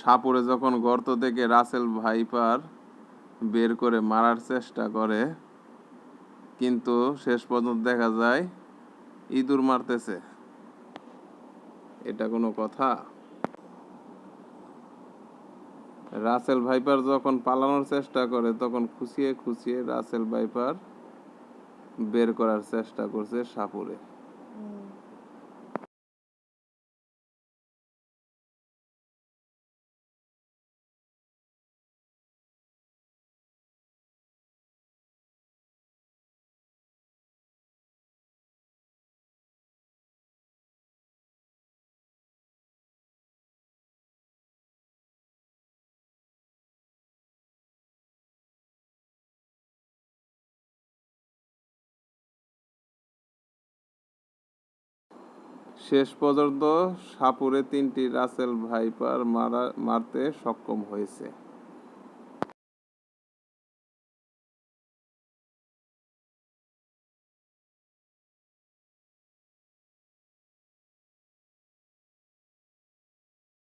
সাপুরে যখন গর্ত থেকে রাসেল ভাইপার বের করে মারার চেষ্টা করে, কিন্তু শেষ পর্যন্ত দেখা যায় ইঁদুর মারতেছে। এটা কোনো কথা? রাসেল ভাইপার যখন পালানোর চেষ্টা করে, তখন খুঁচিয়ে খুঁচিয়ে রাসেল ভাইপার বের করার চেষ্টা করছে সাপুরে। শেষ পর্যন্ত সাপুরে তিনটি রাসেল ভাইপার মারা মারতে সক্ষম হয়েছে।